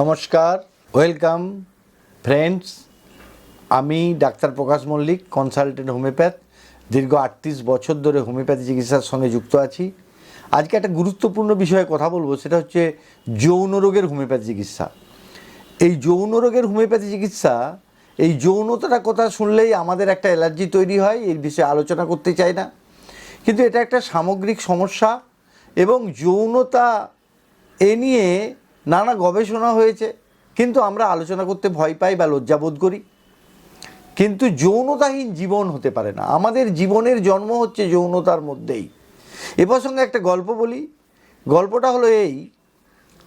নমস্কার, welcome, friends. আমি doctor Prakash Mallik, consultant homeopath. দীর্ঘ আটত্রিশ বছর ধরে হোমিওপ্যাথি চিকিৎসার সঙ্গে যুক্ত আছি। আজকে একটা গুরুত্বপূর্ণ বিষয়ে কথা বলব, সেটা হচ্ছে যৌন রোগের হোমিওপ্যাথি চিকিৎসা। এই যৌন রোগের হোমিওপ্যাথি চিকিৎসা, এই যৌনতাটা কথা শুনলেই আমাদের একটা অ্যালার্জি তৈরি হয় এই বিষয়ে আলোচনা করতে চাই না। কিন্তু এটা একটা সামগ্রিক সমস্যা এবং যৌনতা এ নিয়ে নানা গবেষণা হয়েছে, কিন্তু আমরা আলোচনা করতে ভয় পাই বা লজ্জাবোধ করি। কিন্তু যৌনতাহীন জীবন হতে পারে না। আমাদের জীবনের জন্ম হচ্ছে যৌনতার মধ্যেই। এ প্রসঙ্গে একটা গল্প বলি। গল্পটা হলো এই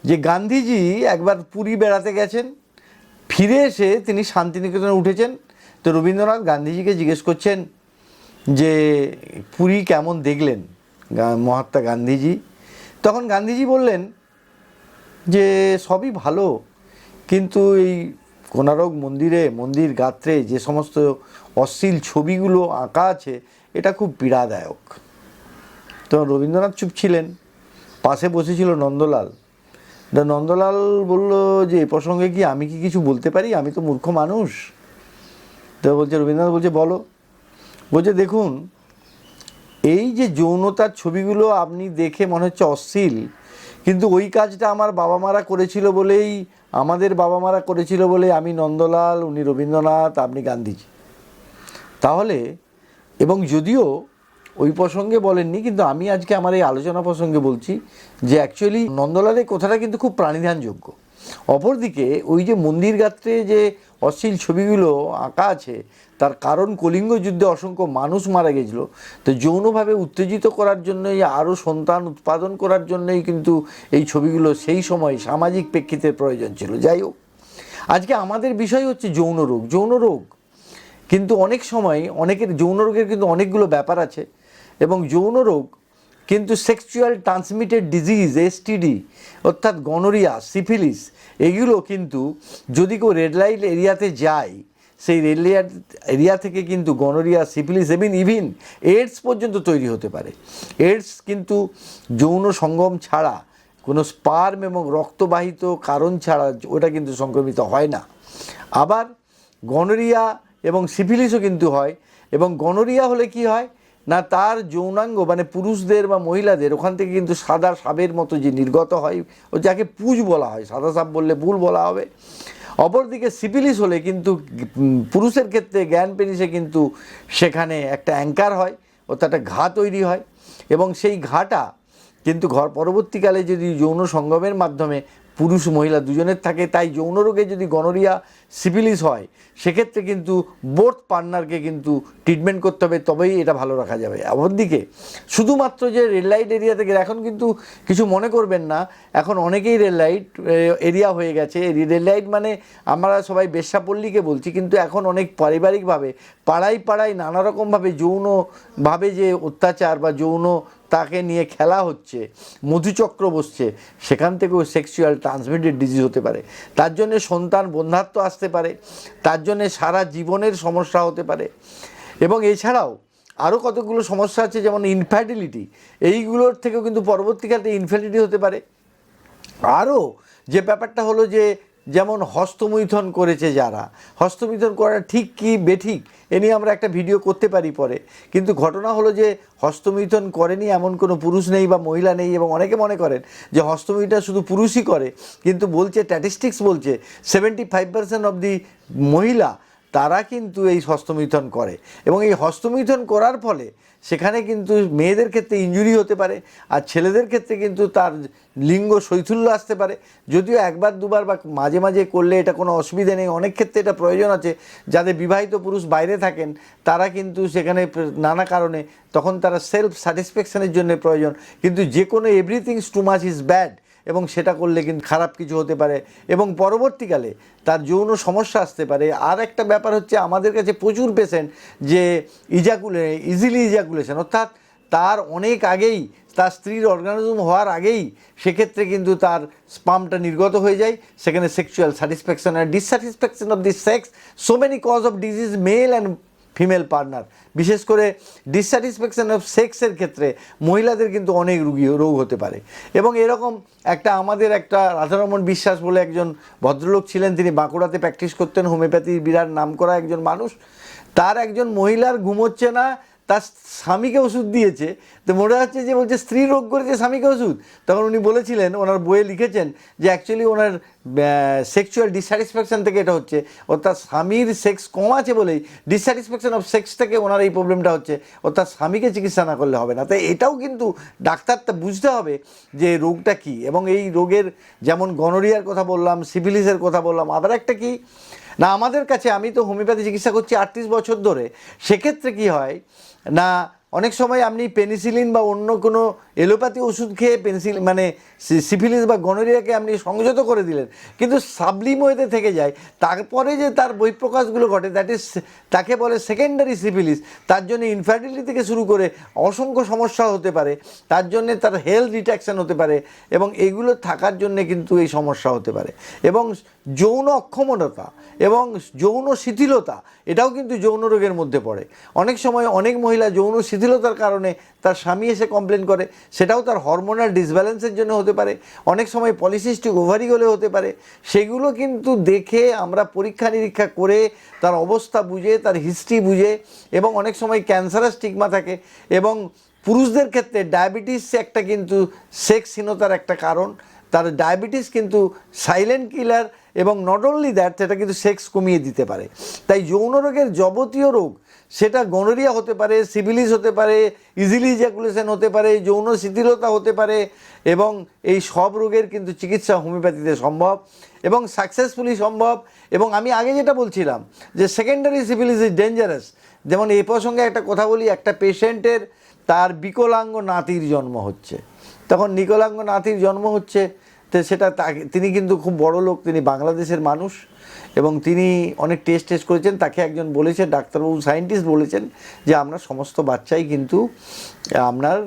যে গান্ধীজি একবার পুরী বেড়াতে গেছেন, ফিরে এসে তিনি শান্তিনিকেতনে উঠেছেন। তো রবীন্দ্রনাথ গান্ধীজিকে জিজ্ঞেস করছেন যে, পুরী কেমন দেখলেন মহাত্মা গান্ধীজি? তখন গান্ধীজি বললেন যে সবই ভালো, কিন্তু এই কোনারক মন্দিরে, মন্দির গাত্রে যে সমস্ত অশ্লীল ছবিগুলো আঁকা আছে, এটা খুব পীড়াদায়ক। তো রবীন্দ্রনাথ চুপ ছিলেন, পাশে বসেছিল নন্দলাল। নন্দলাল বলল যে, এ প্রসঙ্গে কি আমি কি কিছু বলতে পারি? আমি তো মূর্খ মানুষ। তো বলছে, রবীন্দ্রনাথ বলছে, বলো। বলছে, দেখুন, এই যে যৌনতার ছবিগুলো আপনি দেখে মনে হচ্ছে অশ্লীল কিন্তু ওই কাজটা আমার বাবা মারা করেছিল বলেই, আমাদের বাবা মারা করেছিল বলে আমি নন্দলাল, উনি রবীন্দ্রনাথ, আপনি গান্ধীজি। তাহলে, এবং যদিও ওই প্রসঙ্গে বলেননি, কিন্তু আমি আজকে আমার এই আলোচনা প্রসঙ্গে বলছি যে অ্যাকচুয়ালি নন্দলালের কথাটা কিন্তু খুব প্রাণিধানযোগ্য। অপরদিকে ওই যে মন্দির গাত্রে যে অশ্লীল ছবিগুলো আঁকা আছে, তার কারণ কলিঙ্গ যুদ্ধে অসংখ্য মানুষ মারা গেছিল। তো যৌনভাবে উত্তেজিত করার জন্যই, আরও সন্তান উৎপাদন করার জন্যই কিন্তু এই ছবিগুলো সেই সময় সামাজিক প্রেক্ষিতের প্রয়োজন ছিল। যাই হোক, আজকে আমাদের বিষয় হচ্ছে যৌন রোগ যৌন রোগ। কিন্তু অনেক সময় অনেকের, যৌন রোগের কিন্তু অনেকগুলো ব্যাপার আছে এবং যৌন রোগ কিন্তু সেক্সুয়াল ট্রান্সমিটেড ডিজিজ এসটিডি অর্থাৎ গনোরিয়া সিফিলিস এগুলো কিন্তু যদি কেউ রেড লাইট এরিয়াতে যায়, সেই লাইট এরিয়া থেকে কিন্তু gonorrhoea syphilis even even AIDS পর্যন্ত তৈরি হতে পারে। এইডস কিন্তু যৌন সঙ্গম ছাড়া, কোনো স্পার্ম এবং রক্তবাহিত কারণ ছাড়া ওটা কিন্তু সংক্রমিত হয় না। আবার গনোরিয়া এবং সিফিলিসও কিন্তু হয়, এবং গনোরিয়া হলে কি হয়? না তার যৌনাঙ্গ মানে পুরুষদের বা মহিলাদের, ওখান থেকে কিন্তু সাদা সাপের মতো যে নির্গত হয়, ও যাকে পুজ বলা হয়, সাদা সাপ বললে ভুল বলা হবে। অপরদিকে সিপিলিস হলে কিন্তু পুরুষের ক্ষেত্রে জ্ঞান পেনিসে কিন্তু সেখানে একটা অ্যাঙ্কার হয় অর্থাৎ একটা ঘা তৈরি হয়। এবং সেই ঘাটা কিন্তু ঘর, পরবর্তীকালে যদি যৌন সঙ্গমের মাধ্যমে পুরুষ মহিলা দুজনের থাকে, তাই যৌন রোগে যদি গনোরিয়া সিপিলিস হয়, সেক্ষেত্রে কিন্তু বোথ পার্টনারকে কিন্তু ট্রিটমেন্ট করতে হবে, তবেই এটা ভালো রাখা যাবে। অপরদিকে, শুধুমাত্র যে রেড লাইট এরিয়া থেকে, এখন কিন্তু কিছু মনে করবেন না, এখন অনেকেই রেড লাইট এরিয়া হয়ে গেছে। রেড লাইট মানে আমরা সবাই বেশ্যাপল্লীকে বলছি, কিন্তু এখন অনেক পারিবারিকভাবে, পাড়ায় পাড়ায় নানা রকমভাবে যৌনভাবে যে অত্যাচার বা যৌন তাকে নিয়ে খেলা হচ্ছে, মধুচক্র বসছে, সেখান থেকেও সেক্সুয়াল ট্রান্সমিটেড ডিজিজ হতে পারে। তার জন্য সন্তান বন্ধাত্ম আসতে পারে, তার জন্যে সারা জীবনের সমস্যা হতে পারে। এবং এছাড়াও আরও কতগুলো সমস্যা আছে, যেমন ইনফ্যাটিলিটি এইগুলোর থেকেও কিন্তু পরবর্তীকালে ইনফ্যাটিলিটি হতে পারে। আরও যে ব্যাপারটা হলো যে, যেমন হস্তমৈথন করেছে যারা, হস্তমৈথন করা ঠিক কি বেঠিক? এ নিয়ে আমরা একটা ভিডিও করতে পারি পরে। কিন্তু ঘটনা হলো যে হস্তমিথন করেনি এমন কোনো পুরুষ নেই বা মহিলা নেই এবং অনেকে মনে করেন যে হস্তমিথন শুধু পুরুষই করে। কিন্তু বলছে স্ট্যাটিস্টিক্স বলছে seventy five percent of the মহিলা তারা কিন্তু এই হস্তমিথন করে। এবং এই হস্তমিথন করার ফলে সেখানে কিন্তু মেয়েদের ক্ষেত্রে ইঞ্জুরি হতে পারে, আর ছেলেদের ক্ষেত্রে কিন্তু তার লিঙ্গ শৈথুল্য আসতে পারে। যদিও একবার, দুবার বা মাঝে মাঝে করলে এটা কোনো অসুবিধা নেই। অনেক ক্ষেত্রে এটা প্রয়োজন আছে। যাদের বিবাহিত পুরুষ বাইরে থাকেন, তারা কিন্তু সেখানে নানা কারণে তখন তারা সেলফ স্যাটিসফ্যাকশানের জন্য প্রয়োজন। কিন্তু যে কোনো everything too much is bad এবং সেটা করলে কিন্তু খারাপ কিছু হতে পারে। এবং পরবর্তীকালে তার যৌন সমস্যা আসতে পারে। আর একটা ব্যাপার হচ্ছে আমাদের কাছে প্রচুর পেশেন্ট যে ইজাকুলে ইজিলি ইজাকুলেশন অর্থাৎ তার অনেক আগেই তার স্ত্রীর অর্গানিজম হওয়ার আগেই সেক্ষেত্রে কিন্তু তার স্পামটা নির্গত হয়ে যায়। সেখানে sexual satisfaction R dissatisfaction of the sex so many cause of disease male and female partner বিশেষ করে ডিসস্যাটিসফ্যাকশান অফ সেক্সের ক্ষেত্রে মহিলাদের কিন্তু অনেক রুগী, রোগ হতে পারে। এবং এরকম একটা আমাদের একটা রাধারমন বিশ্বাস বলে একজন ভদ্রলোক ছিলেন, তিনি বাঁকুড়াতে প্র্যাকটিস করতেন হোমিওপ্যাথির বিরাট নাম করা একজন মানুষ। তার একজন মহিলার ঘুমোচ্ছে না তার স্বামীকে ওষুধ দিয়েছে, তো মনে হচ্ছে যে বলছে, স্ত্রী রোগ করেছে স্বামীকে ওষুধ। তখন উনি বলেছিলেন, ওনার বইয়ে লিখেছেন যে অ্যাকচুয়ালি ওনার সেক্সুয়াল ডিসস্যাটিসফ্যাকশন থেকে এটা হচ্ছে। অর্থাৎ স্বামীর সেক্স কম আছে বলেই ডিসস্যাটিসফ্যাকশন অফ সেক্স থেকে ওনার এই প্রবলেমটা হচ্ছে। অর্থাৎ স্বামীকে চিকিৎসা না করলে হবে না। তাই এটাও কিন্তু ডাক্তারটা বুঝতে হবে যে রোগটা কী। এবং এই রোগের যেমন গনোরিয়ার কথা বললাম সিভিলিসের কথা বললাম, আবার একটা কি? না, আমাদের কাছে আমি তো হোমিওপ্যাথি চিকিৎসা করছি আটত্রিশ বছর ধরে। সেক্ষেত্রে কি হয় না, অনেক সময় আপনি পেনিসিলিন বা অন্য কোনো এলোপ্যাথি ওষুধ খেয়ে পেনিসিলিন মানে সিফিলিস বা গনোরিয়াকে আপনি সংযত করে দিলেন, কিন্তু সাবলিম ওয়েতে থেকে যায়, তারপরে যে তার বহিঃপ্রকাশগুলো ঘটে দ্যাট ইজ তাকে বলে সেকেন্ডারি সিফিলিস তার জন্য ইনফার্টিলিটি থেকে শুরু করে অসংখ্য সমস্যা হতে পারে, তার জন্য তার হেলথ ডিট্যাকশন হতে পারে, এবং এগুলো থাকার জন্য কিন্তু এই সমস্যা হতে পারে, এবং যৌন অক্ষমতা এবং যৌন শিথিলতা, এটাও কিন্তু যৌন রোগের মধ্যে পড়ে। অনেক সময় অনেক মহিলা যৌন শিথিলতার কারণে তার স্বামী এসে কমপ্লেন করে, সেটাও তার হরমোনাল ডিসব্যালেন্সের জন্য হতে পারে। অনেক সময় পলিসিস্টিক ওভারি হলে হতে পারে। সেগুলো কিন্তু দেখে আমরা পরীক্ষা নিরীক্ষা করে তার অবস্থা বুঝে, তার হিস্ট্রি বুঝে এবং অনেক সময় ক্যান্সারের স্টিগমা থাকে এবং পুরুষদের ক্ষেত্রে ডায়াবেটিস একটা কিন্তু সেক্সহীনতার একটা কারণ। তার ডায়াবেটিস কিন্তু সাইলেন্ট কিলার এবং নট অনলি দ্যাট সেটা কিন্তু সেক্স কমিয়ে দিতে পারে। তাই যৌন রোগের যাবতীয় রোগ, সেটা গনোরিয়া হতে পারে সিভিলিস হতে পারে ইজিলি জ্যাকুলেশন হতে পারে, যৌন শিথিলতা হতে পারে এবং এই সব রোগের কিন্তু চিকিৎসা হোমিওপ্যাথিতে সম্ভব এবং সাকসেসফুলি সম্ভব এবং আমি আগে যেটা বলছিলাম যে সেকেন্ডারি সিভিলিস ইজ ডেঞ্জারাস যেমন এই প্রসঙ্গে একটা কথা বলি, একটা পেশেন্টের তার বিকলাঙ্গ নাতির জন্ম হচ্ছে। তখন নিকলাঙ্গ নাতির জন্ম হচ্ছে। তো সেটা তিনি কিন্তু খুব বড় লোক, তিনি বাংলাদেশের মানুষ এবং তিনি অনেক টেস্ট টেস্ট করেছেন। তাকে একজন বলেছেন, ডাক্তারবাবু সায়েন্টিস্ট বলেছেন যে আপনার সমস্ত বাচ্চাই কিন্তু, আপনার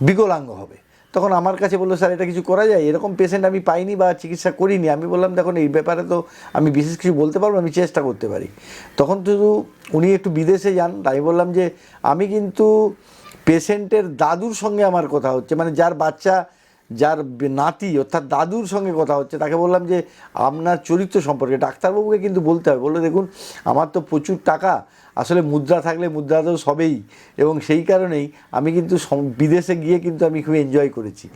বিকলাঙ্গ হবে। তখন আমার কাছে বলল, স্যার, এটা কিছু করা যায়? এরকম পেশেন্ট আমি পাইনি বা চিকিৎসা করিনি। আমি বললাম, দেখুন, এই ব্যাপারে তো আমি বিশেষ কিছু বলতে পারব আমি চেষ্টা করতে পারি। তখন শুধু উনি একটু বিদেশে যান, তাই বললাম যে, আমি কিন্তু পেশেন্টের দাদুর সঙ্গে আমার কথা হচ্ছে। মানে যার বাচ্চা যার নাতি অর্থাৎ দাদুর সঙ্গে কথা হচ্ছে, তাকে বললাম যে, আপনার চরিত্র সম্পর্কে ডাক্তারবাবুকে কিন্তু বলতে হবে। বলল, দেখুন, আমার তো প্রচুর টাকা আসলে মুদ্রা থাকলে মুদ্রা তো সবেই। এবং সেই কারণেই আমি কিন্তু বিদেশে গিয়ে কিন্তু আমি খুব এনজয় করেছি।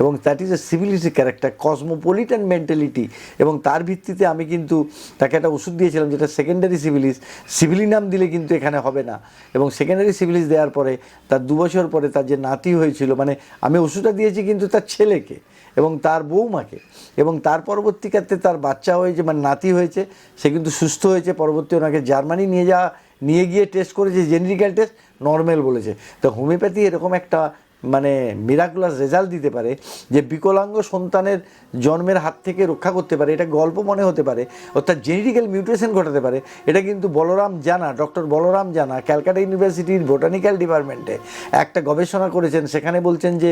এবং that is a civility character cosmopolitan mentality এবং তার ভিত্তিতে আমি কিন্তু তাকে একটা ওষুধ দিয়েছিলাম যেটা সেকেন্ডারি সিভিলিস সিভিলি নাম দিলে কিন্তু এখানে হবে না। এবং সেকেন্ডারি সিভিলিস দেওয়ার পরে, তার দু বছর পরে তার যে নাতি হয়েছিল মানে আমি ওষুধটা দিয়েছি কিন্তু তার ছেলেকে এবং তার বৌমাকে। এবং তার পরবর্তীকালে তার বাচ্চা হয়েছে মানে নাতি হয়েছে, সে কিন্তু সুস্থ হয়েছে, পরবর্তী ওনাকে জার্মানি নিয়ে যাওয়া নিয়ে গিয়ে টেস্ট করেছে জেনেরিক্যাল টেস্ট নর্মাল বলেছে। তো হোমিওপ্যাথি এরকম একটা মানে মিরাকুলাস রেজাল্ট দিতে পারে, যে বিকলাঙ্গ সন্তানের জন্মের হাত থেকে রক্ষা করতে পারে, এটা গল্প মনে হতে পারে, অর্থাৎ জেনেটিক্যাল মিউটেশন ঘটাতে পারে, এটা কিন্তু বলরাম জানা ডক্টর বলরাম জানা, ক্যালকাটা ইউনিভার্সিটির বোটানিক্যাল ডিপার্টমেন্টে একটা গবেষণা করেছেন, সেখানে বলছেন যে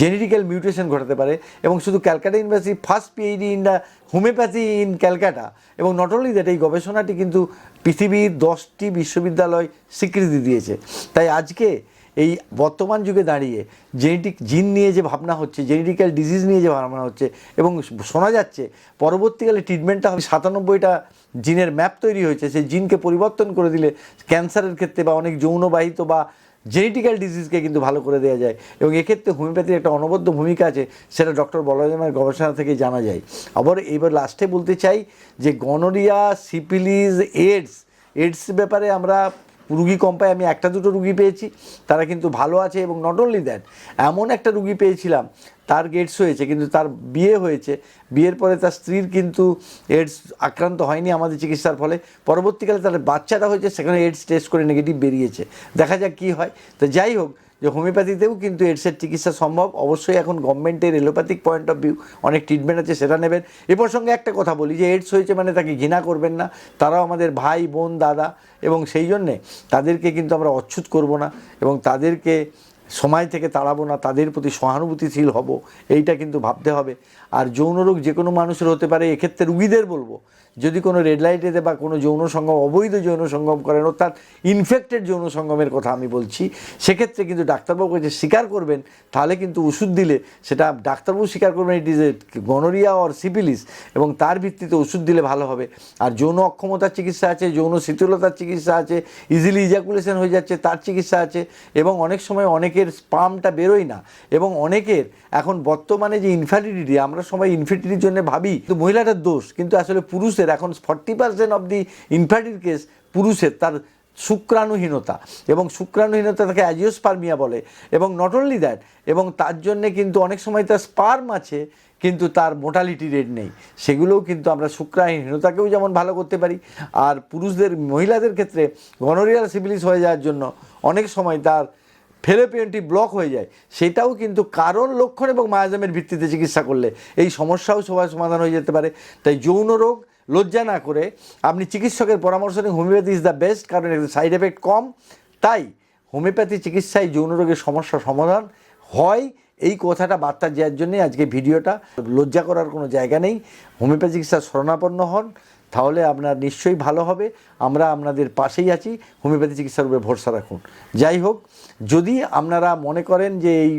জেনেটিক্যাল মিউটেশন ঘটাতে পারে, এবং শুধু Calcutta university first PhD in the homeopathy in Calcutta, এবং নট অনলি দ্যাট এই গবেষণাটি কিন্তু পৃথিবীর দশটি বিশ্ববিদ্যালয় স্বীকৃতি দিয়েছে। তাই আজকে এই বর্তমান যুগে দাঁড়িয়ে জেনেটিক জিন নিয়ে যে ভাবনা হচ্ছে জেনেটিক্যাল ডিজিজ নিয়ে যে ভাবনা হচ্ছে এবং শোনা যাচ্ছে, পরবর্তীকালে ট্রিটমেন্টটা হবে সাতানব্বইটা জিনের ম্যাপ তৈরি হয়েছে, সেই জিনকে পরিবর্তন করে দিলে ক্যান্সারের ক্ষেত্রে বা অনেক যৌনবাহিত বা জেনেটিক্যাল ডিজিজকে কিন্তু ভালো করে দেওয়া যায় এবং এক্ষেত্রে হোমিওপ্যাথির একটা অনবদ্য ভূমিকা আছে, সেটা ডক্টর বলরামের গবেষণা থেকে জানা যায়। আবার এবার লাস্টে বলতে চাই যে গনোরিয়া সিপিলিস এডস এডস ব্যাপারে আমরা রুগী কম পাই আমি একটা দুটো রুগী পেয়েছি, তারা কিন্তু ভালো আছে এবং নট অনলি দ্যাট এমন একটা রুগী পেয়েছিলাম, তার গেটস হয়েছে, কিন্তু তার বিয়ে হয়েছে, বিয়ের পরে তার স্ত্রীর কিন্তু এডস আক্রান্ত হয়নি আমাদের চিকিৎসার ফলে, পরবর্তীকালে তার বাচ্চাটা হয়েছে, সেখানে এডস টেস্ট করে নেগেটিভ বেরিয়েছে, দেখা যাক কী হয়, তো যাই হোক যে হোমিওপ্যাথিতেও কিন্তু এডসের চিকিৎসা সম্ভব। অবশ্যই এখন গভর্নমেন্টের এলোপ্যাথিক পয়েন্ট অফ ভিউ অনেক ট্রিটমেন্ট আছে, সেটা নেবেন। এ প্রসঙ্গে একটা কথা বলি, যে এডস হয়েছে মানে তাকে ঘৃণা করবেন না। তারাও আমাদের ভাই, বোন, দাদা, এবং সেই জন্যে তাদেরকে কিন্তু আমরা অচ্ছুত করব না, এবং তাদেরকে সময় থেকে তাড়াবো না, তাদের প্রতি সহানুভূতিশীল হব, এইটা কিন্তু ভাবতে হবে। আর যৌন রোগ যে কোনো মানুষের হতে পারে, এক্ষেত্রে রুগীদের বলব, যদি কোনো রেড লাইটেতে বা কোনো যৌন সঙ্গম, অবৈধ যৌন সঙ্গম করেন, অর্থাৎ ইনফেক্টেড যৌন সঙ্গমের কথা আমি বলছি, সেক্ষেত্রে কিন্তু ডাক্তারবাবু কাছে স্বীকার করবেন, তাহলে কিন্তু ওষুধ দিলে সেটা ডাক্তারবাবু স্বীকার করবেন it is a gonorrhoea or syphilis এবং তার ভিত্তিতে ওষুধ দিলে ভালো হবে। আর যৌন অক্ষমতার চিকিৎসা আছে, যৌন শীতলতার চিকিৎসা আছে ইজিলি ইজাকুলেশন হয়ে যাচ্ছে, তার চিকিৎসা আছে, এবং অনেক সময় অনেকের স্পামটা বেরোয় না এবং অনেকের এখন বর্তমানে যে ইনফার্টিলিটি আমরা সবাই ইনফার্টিলিটির জন্য ভাবি তো মহিলাটার দোষ, কিন্তু আসলে পুরুষের এখন forty percent of the infertile case পুরুষের, তার শুক্রাণুহীনতা এবং শুক্রাণুহীনতা তাকে অ্যাজিওস্পার্মিয়া বলে এবং নট অনলি দ্যাট এবং তার জন্যে কিন্তু অনেক সময় তার স্পার্ম আছে, কিন্তু তার মোটালিটি রেট নেই। সেগুলোও কিন্তু আমরা শুক্রাণুহীনতাকেও যেমন ভালো করতে পারি, আর পুরুষদের, মহিলাদের ক্ষেত্রে গনোরিয়াল সিভিলিস হয়ে যাওয়ার জন্য অনেক সময় তার ফেলোপিয়নটি ব্লক হয়ে যায়, সেটাও কিন্তু কারণ লক্ষণ এবং মায়াজামের ভিত্তিতে চিকিৎসা করলে এই সমস্যাও সবার সমাধান হয়ে যেতে পারে। তাই যৌন রোগ লজ্জা না করে আপনি চিকিৎসকের পরামর্শ নিন, হোমিওপ্যাথি ইজ দ্য বেস্ট কারণ এর সাইড এফেক্ট কম। তাই হোমিওপ্যাথি চিকিৎসায় যৌন রোগের সমস্যা সমাধান হয়। এই কথাটা বার্তা দেওয়ার জন্যই আজকে ভিডিওটা। লজ্জা করার কোনো জায়গা নেই। হোমিওপ্যাথি চিকিৎসা শরণাপন্ন হন, তাহলে আপনার নিশ্চয়ই ভালো হবে। আমরা আপনাদের পাশেই আছি। হোমিওপ্যাথি চিকিৎসার উপরে ভরসা রাখুন। যাই হোক, যদি আপনারা মনে করেন যে এই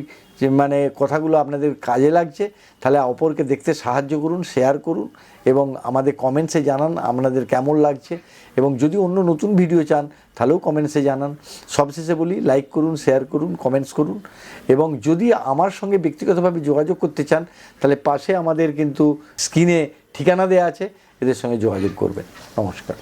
মানে কথাগুলো আপনাদের কাজে লাগছে, তাহলে অপরকে দেখতে সাহায্য করুন শেয়ার করুন। এবং আমাদের কমেন্টসে জানান আপনাদের কেমন লাগছে। এবং যদি অন্য নতুন ভিডিও চান, তাহলেও কমেন্টসে জানান। সবশেষে বলি লাইক করুন শেয়ার করুন কমেন্টস করুন। এবং যদি আমার সঙ্গে ব্যক্তিগতভাবে যোগাযোগ করতে চান, তাহলে পাশে আমাদের কিন্তু স্ক্রিনে ঠিকানা দেওয়া আছে। এদের সঙ্গে যোগাযোগ করবেন। নমস্কার।